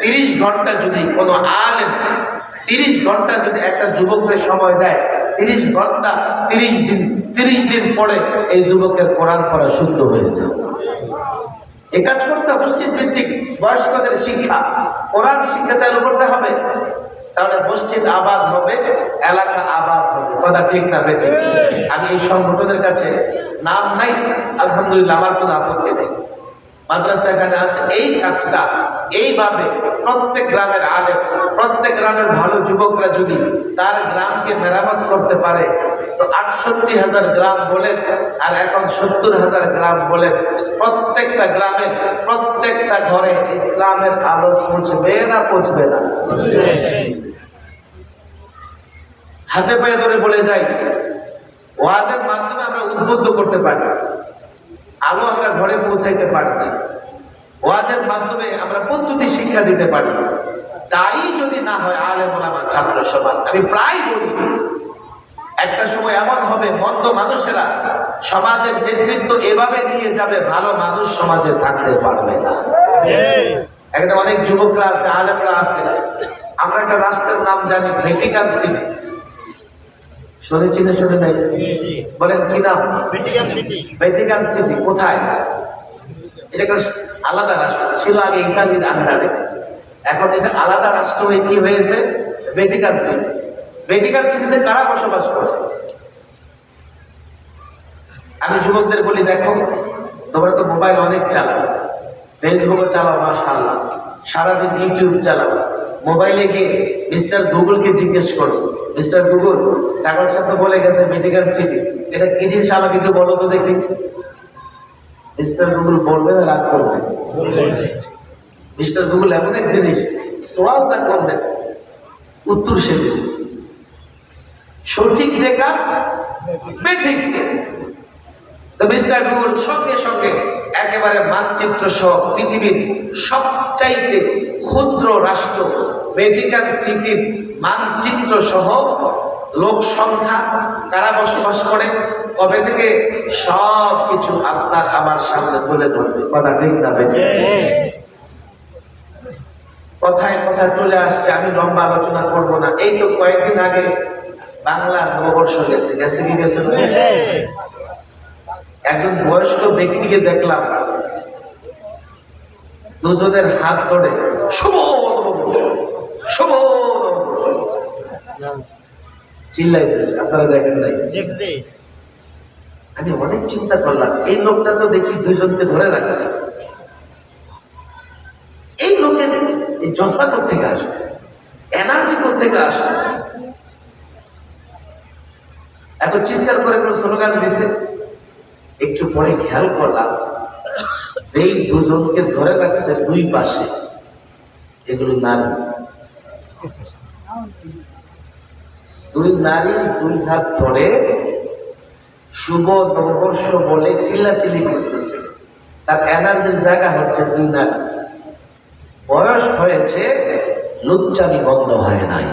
তিরিশ ঘণ্টা যদি কোনো আলেম তিরিশ ঘণ্টা যদি একটা যুবককে সময় দেয়, তিরিশ ঘণ্টা তিরিশ দিন তিরিশ দিন পরে এই যুবকের কোরআন শুদ্ধ হয়ে এ কাজ করতে মসজিদ ভিত্তিক বয়স্কদের শিক্ষা। কোরআন শিক্ষা চালু করতে হবে। তাহলে মসজিদ আবাদ হবে, এলাকা আবাদ হবে। কথা ঠিক না বেঠিক? আমি এই সংগঠনের কাছে নাম নাই। আলহামদুলিল্লাহ, আমার কোনো আপত্তি নেই। মাদ্রাসা এখানে আছে। এই কাজটা এইভাবে প্রত্যেক গ্রামের আলেম, প্রত্যেক গ্রামের ভালো যুবকরা যদি তার গ্রামকে মেরামত করতে পারে, তো আটষট্টি হাজার গ্রাম বলে আর এখন সত্তর হাজার গ্রাম বলে প্রত্যেকটা গ্রামে, প্রত্যেকটা ঘরে ইসলামের আলো পৌঁছবে না পৌঁছবে না? হাতে পায়ে ধরে বলে যাই, ওয়াজের মাধ্যমে আমরা উদ্বুদ্ধ করতে পারি, আলো আমরা ঘরে পৌঁছাইতে পারি না। ওয়াজের মাধ্যমে আমরা পদ্ধতি শিক্ষা দিতে পারি। তাই যদি না হয় আলে মোলামা ছাত্র সমাজ আমি প্রায় বলি একটা সময় এমন হবে মন্দ মানুষেরা সমাজের নেতৃত্ব এভাবে নিয়ে যাবে ভালো মানুষ সমাজে থাকতে পারবে না। একটা অনেক যুবকরা আছে আলেমরা আছে। আমরা একটা রাষ্ট্রের নাম জানি ভেটিকান সিটি শুনেছি না শুনে নাই? বলেন কি নাম? ভ্যাটিকান সিটি কোথায়? এটা আলাদা রাষ্ট্র। ছিল আগে ইতালির আন্ডারে। এখন এটা আলাদা রাষ্ট্র হয়ে কি হয়েছে? ভ্যাটিকান সিটি ভ্যাটিকান সিটিতে কারা বসবাস করে? আমি যুবকদের বলি, দেখো, তোমরা তো মোবাইল অনেক চালাও। ফেসবুকও চালাও, মাশাআল্লাহ। সারাদিন ইউটিউব চালাও। মোবাইলে গিয়ে মিস্টার গুগলকে জিজ্ঞেস করো। মিস্টার গুগল, সাগর সাথে বলে গেছে ভেটিকান সিটি এটা কি জিনিস আমাকে একটু বলো তো দেখি। মিস্টার গুগল বলবে না রাগ করবে। মিস্টার গুগল এমন এক জিনিস সোয়াল যা করবেন উত্তর সে দেবে। সঠিক দেখা বেঠিক মিস্টার গুগল সঙ্গে সঙ্গে একেবারে মানচিত্র সহ পৃথিবীর সবচাইতে ক্ষুদ্র রাষ্ট্র ভ্যাটিকান সিটির মানচিত্র সহ লোক সংখ্যা কারা বসবাস করে কবে থেকে সব কিছু আপনার আমার সামনে তুলে ধরবে? কথা ঠিক না বেঠিক কথায় কথা চলে আসছে আমি লম্বা আলোচনা করব না। এই তো কয়েকদিন আগে বাংলা নববর্ষ গেছে। গেছে কি গেছে একজন বয়স্ক ব্যক্তিকে দেখলাম দুজনের হাত ধরে শুভ শুভ। চিল্লাইতেছে আপনারা দেখেন নাই। আমি অনেক চিন্তা করলাম এই লোকটা তো দেখি দুইজনকে ধরে রাখছে। এই লোকের এই জজবা থেকে আসে এনার্জি থেকে আসে এত চিৎকার করে করে স্লোগান দিছে? একটু পরে খেয়াল করলাম যেই দুজনকে ধরে রাখছে দুই পাশে এগুলো নারী। দুই নারী দুই হাত ধরে শুভ নববর্ষ বলে চিল্লাচিল্লি করতেছে। তার এনার্জির জায়গা হচ্ছে দুই নারী। বয়স হয়েছে, লুচ্চামি বন্ধ হয় নাই।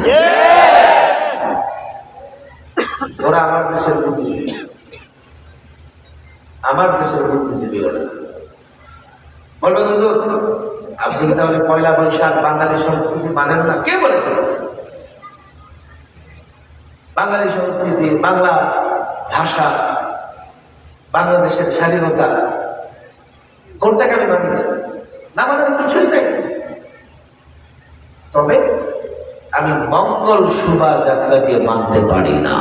ওরা আমার দেশের বুদ্ধিজীবী। আমার দেশের বুদ্ধিজীবী ওরা। বলবেন আপনি তাহলে পয়লা বৈশাখ বাঙালি সংস্কৃতি মানেন না? কে বলেছে বাঙালি সংস্কৃতি, বাংলা ভাষা, বাংলাদেশের স্বাধীনতা কোনটা কেন না? মানার কিছুই নেই। তবে আমি মঙ্গল শোভাযাত্রাকে মানতে পারি না।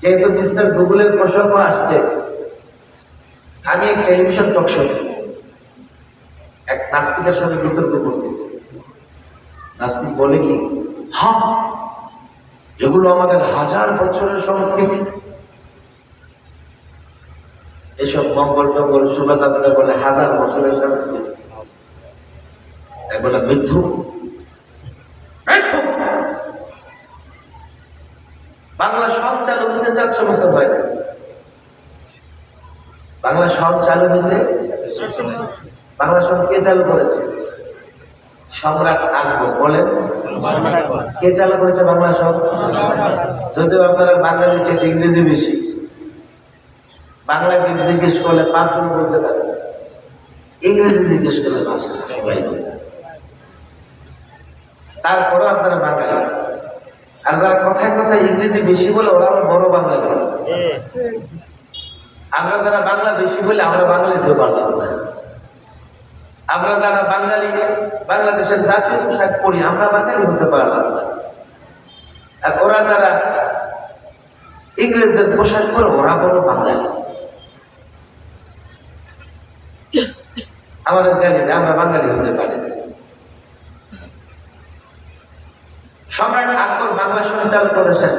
যেহেতু মিস্টার গুগলের প্রসঙ্গ আসছে, আমি এক টেলিভিশন টক শো এক নাস্তিকের সঙ্গে বিতর্ক করতেছি। নাস্তিক বলে কি? হ্যাঁ এগুলো আমাদের হাজার বছরের সংস্কৃতি। এসব মঙ্গল টঙ্গল শোভাযাত্রা বলে হাজার বছরের সংস্কৃতি। মৃত্যু মৃত্যু বাংলা সব চালু হয়েছে চারশো বছর হয় না। বাংলা সব চালু হয়েছে? বাংলা সব কে চালু করেছে? সম্রাট আকবর বলেন। কে চালু করেছে বাংলা সব? যদিও আপনারা বাঙালি চেয়ে ইংরেজি বেশি। বাংলা জিজ্ঞেস করলে পাঁচজন বলতে পারে। ইংরেজি জিজ্ঞেস করলে ভাষা সবাই বলে। তারপরে আপনারা বাঙালি। আর যারা কথায় কথায় ইংরেজি বেশি বলে ওরা আরও বড় বাংলা আমরা যারা বাংলা বেশি বলে আমরা বাঙালিতে পারলাম না আমরা যারা বাঙালি, বাংলাদেশের জাতীয় পোশাক পরি, আমরা বাঙালি হতে পারলাম না। আর ওরা যারা ইংরেজদের পোশাক পরে, ওরা বড় বাঙালি। আমাদের গালি আমরা বাঙালি হতে পারি। সম্রাট আকবর বাংলা সঞ্চালন করেছেন।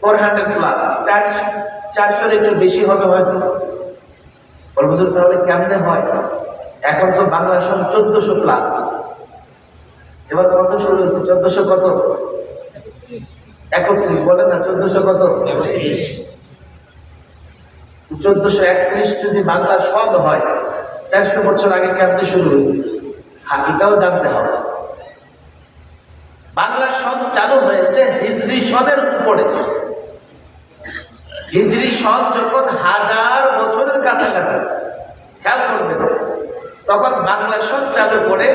Four hundred plus. চার চারশোর একটু বেশি হবে হয়তো। বলব তাহলে কেমনে হয়? এখন তো বাংলা সন চোদ্দশো প্লাস এবার কত শুরু হয়েছে? চোদ্দশো কত? একত্রিশ বলে না, চোদ্দশো কত? চোদ্দশো একত্রিশ যদি বাংলা সদ হয়, চারশো বছর আগে কেমনে শুরু হয়েছে? হ্যাঁ এটাও জানতে হবে। বাংলা সদ চালু হয়েছে হিজরি সদের উপরে। হিজরি সদ যখন হাজার বছরের কাছাকাছি, খেয়াল করবেন তখন বাংলা সদ চালু করে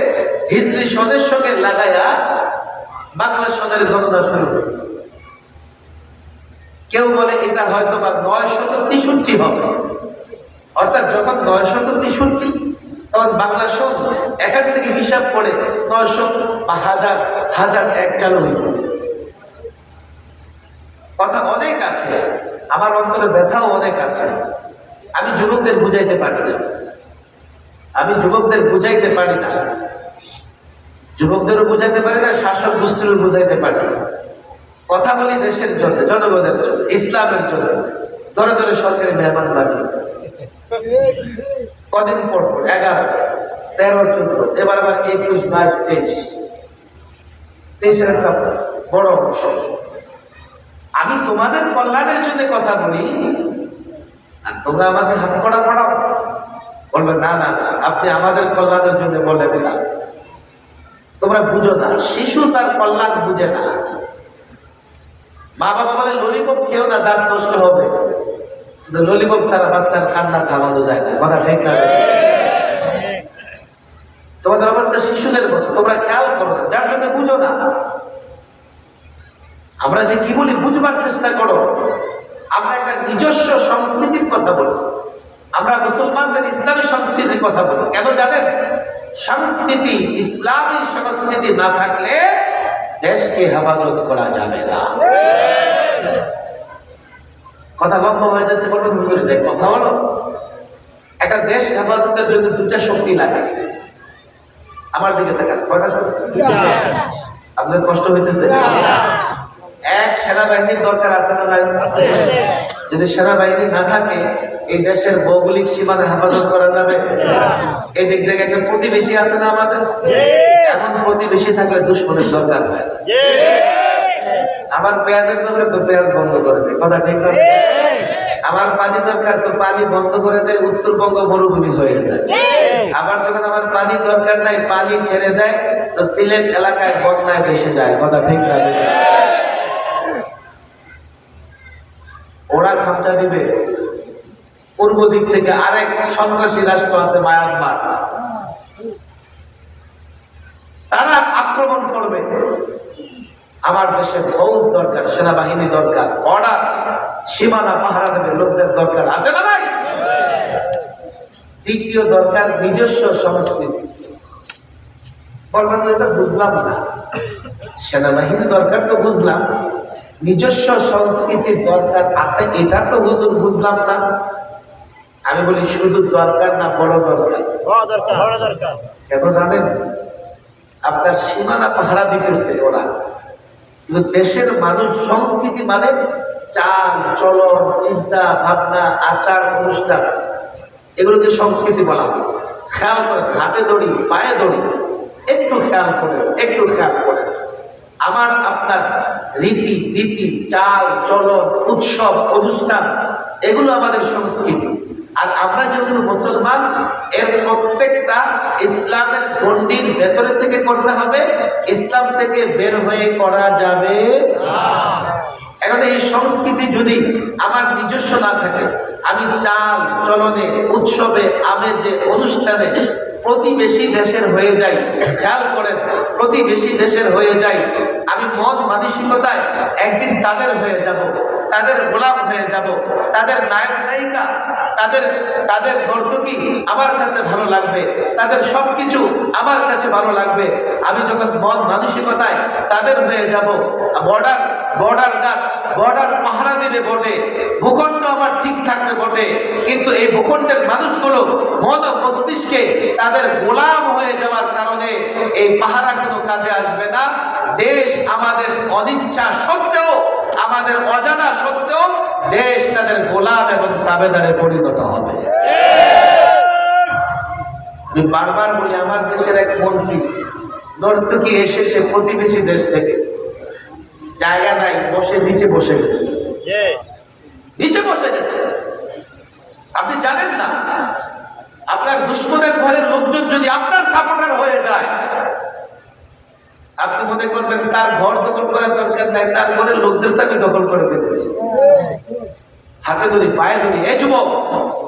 হিজরি সদের সঙ্গে লাগাইয়া বাংলা সদের গণনা শুরু হয়েছে। কেউ বলে এটা হয়তো বা নয় শত তেষট্টি হবে। অর্থাৎ যখন নয় শত তেষট্টি, তখন বাংলা সদ এখান থেকে হিসাব করে নয়শো বা হাজার হাজার এক চালু হয়েছে। কথা অনেক আছে, আমার অন্তরে ব্যথাও অনেক আছে। আমি যুবকদের বুঝাইতে পারি না। আমি যুবকদের বুঝাইতে পারি না। যুবকদেরও বুঝাইতে পারি না, শাসক গোষ্ঠীরও বুঝাইতে পারি না। কথা বলি দেশের জন্য, জনগণের জন্য, ইসলামের জন্য। ধরে ধরে সরকারি মেহমান বানিয়ে কদিন পর এগারো, তেরো, চোদ্দ, এবার আবার একুশ, বাইশ, তেইশ। তেইশের একটা বড় অংশ। আমি তোমাদের কল্যাণের জন্য কথা বলি, আর তোমরা আমাকে হাত করা পড়াও। বলবে, না না না, আপনি আমাদের কল্যাণের জন্য বলেন না তোমরা বুঝো না, শিশু তার কল্যাণ বুঝে না। মা বাবা বলে, ললিপপ খেয়েও না, দাঁত নষ্ট হবে। ললিপপ ছাড়া বাচ্চার কান্না থামানো যায় না। কথা ঠিক না? তোমাদের অবস্থা শিশুদের মতো, তোমরা খেয়াল করো না, যার জন্য বুঝো না। আমরা যে কি বলি, বুঝবার চেষ্টা করো। আমরা একটা নিজস্ব সংস্কৃতির কথা বলি। আমরা মুসলমানদের ইসলামী সংস্কৃতির কথা বলি। কেন জানেন? সংস্কৃতি ইসলামী সংস্কৃতি না থাকলে দেশকে হেফাজত করা যাবে না। কথা লম্বা হয়ে যাচ্ছে বলবেন হুজুরে যাই কথা বলো। একটা দেশ হেফাজতের জন্য দুটা শক্তি লাগে। আমার দিকে তাকান কয়টা শক্তি আপনার কষ্ট হইতেছে? এক সেনাবাহিনীর দরকার আছে না যদি সেনাবাহিনী না থাকে, এই দেশের ভৌগোলিক সীমানা হেফাজত করা যাবে। এই দিক থেকে একটা প্রতিবেশী আছে না আমাদের? এমন প্রতিবেশী থাকলে দুশ্মনের দরকার হয়। আমার পেঁয়াজের দরকার তো পেঁয়াজ বন্ধ করে দেয়, কথা ঠিক না? আমার পানি দরকার তো পানি বন্ধ করে দেয়, উত্তরবঙ্গ মরুভূমি হয়ে যায়। আবার যখন আমার পানি দরকার নাই, পানি ছেড়ে দেয়, তো সিলেট এলাকায় বন্যায় ভেসে যায়, কথা ঠিক না? ওরা খামচা দিবে। পূর্ব দিক থেকে আরেক সন্ত্রাসী রাষ্ট্র আছে মায়ানমার। তারা আক্রমণ করবে। আমার দেশে ফৌজ দরকার, সেনাবাহিনী দরকার অর্ডার সীমানা পাহারা দেবে, লোকদের দরকার। আছে না ভাই দ্বিতীয় দরকার নিজস্ব সংস্কৃতি। বলবেন এটা বুঝলাম না। সেনাবাহিনী দরকার তো বুঝলাম। নিজস্ব সংস্কৃতির দরকার আছে এটা তো হুজুর বুঝলাম না। আমি বলি শুধু দরকার না বড় দরকার। বড় দরকার কেন জানেন? আপনার সীমানা পাহারা দিতেছে ওরা। কিন্তু দেশের মানুষ সংস্কৃতি মানে চাল চলন চিন্তা ভাবনা আচার অনুষ্ঠান। এগুলোকে সংস্কৃতি বলা হয়। খেয়াল করে হাতে দড়ি পায়ে দড়ি একটু খেয়াল করে একটু খেয়াল করে আমার আপনার রীতি রীতি চাল, চলন, উৎসব, অনুষ্ঠান, এগুলো আমাদের সংস্কৃতি। আর আমরা যেহেতু মুসলমান, এর প্রত্যেকটা ইসলামের গণ্ডির ভেতরে থেকে করতে হবে, ইসলাম থেকে বের হয়ে করা যাবে। এখন এই সংস্কৃতি যদি আমার নিজস্ব না থাকে, আমি চাল, চলনে, উৎসবে, আমেজে, অনুষ্ঠানে প্রতিবেশী দেশের হয়ে যাই, খেয়াল করেন, প্রতিবেশী দেশের হয়ে যাই, আমি মদ মানসিকতায় একদিন তাদের হয়ে যাব। তাদের গোলাম হয়ে যাব, তাদের নায়ক নায়িকা, তাদের তাদের নর্তকী আমার কাছে ভালো লাগবে, তাদের সব কিছু আমার কাছে ভালো লাগবে। আমি যখন মন মানসিকতায় তাদের হয়ে যাব, বর্ডার বর্ডার গার্ড বর্ডার পাহারা দেবে বটে, ভূখণ্ড আমার ঠিক থাকবে বটে, কিন্তু এই ভূখণ্ডের মানুষগুলো মন মস্তিষ্কে তাদের গোলাম হয়ে যাওয়ার কারণে এই পাহারা কোনো কাজে আসবে না। দেশ আমাদের অনিচ্ছা সত্ত্বেও আমাদের অজানা সত্ত্বেও দেশ তাদের গোলাম এবং তাবেদারে পরিণত হবে। আমি বারবার বলি, আমার দেশের এক মন্ত্রী নর্তকী এসেছে প্রতিবেশী দেশ থেকে? জায়গা নাই, বসে, নিচে বসে গেছে। নিচে বসে গেছে। আপনি জানেন না, আপনার দুশ্মনের ঘরের লোকজন যদি আপনার সাপোর্টার হয়ে যায় আপনি মনে করবেন তার ঘর দখল করার দরকার নাই, তার ঘরের লোকদের তাকে দখল করে ফেলেছে। হাতে ধরি, পায়ে ধরি এই যুবক,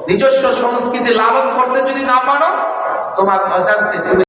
নিজস্ব সংস্কৃতি লালন করতে যদি না পারো, তোমার অজান্তে তুমি